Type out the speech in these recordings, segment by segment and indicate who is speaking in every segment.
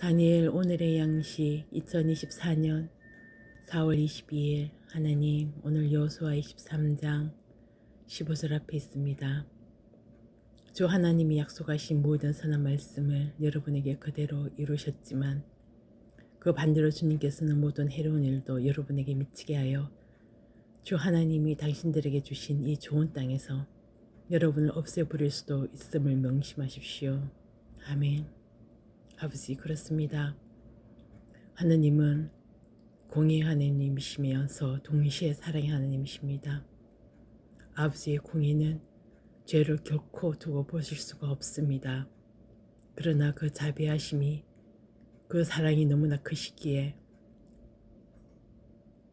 Speaker 1: 다니엘 오늘의 양식 2024년 4월 22일 하나님 오늘 여호수아 23장 15절 앞에 있습니다. 주 하나님이 약속하신 모든 선한 말씀을 여러분에게 그대로 이루셨지만 그 반대로 주님께서는 모든 해로운 일도 여러분에게 미치게 하여 주 하나님이 당신들에게 주신 이 좋은 땅에서 여러분을 없애버릴 수도 있음을 명심하십시오. 아멘. 아버지 그렇습니다. 하느님은 공의 하느님이시면서 동시에 사랑의 하느님이십니다. 아버지의 공의는 죄를 결코 두고 보실 수가 없습니다. 그러나 그 자비하심이 그 사랑이 너무나 크시기에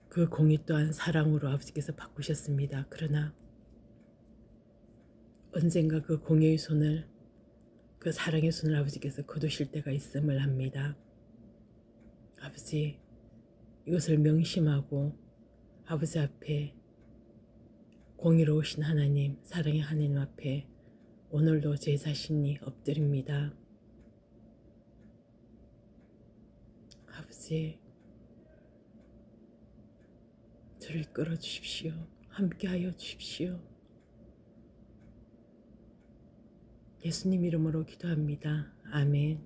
Speaker 1: 그 공의 또한 사랑으로 아버지께서 바꾸셨습니다. 그러나 언젠가 그 공의의 손을 그 사랑의 손을 아버지께서 거두실 때가 있음을 합니다. 아버지, 이것을 명심하고 아버지 앞에 공의로우신 하나님, 사랑의 하나님 앞에 오늘도 제 자신이 엎드립니다. 아버지, 저를 끌어 주십시오. 함께하여 주십시오. 예수님 이름으로 기도합니다. 아멘.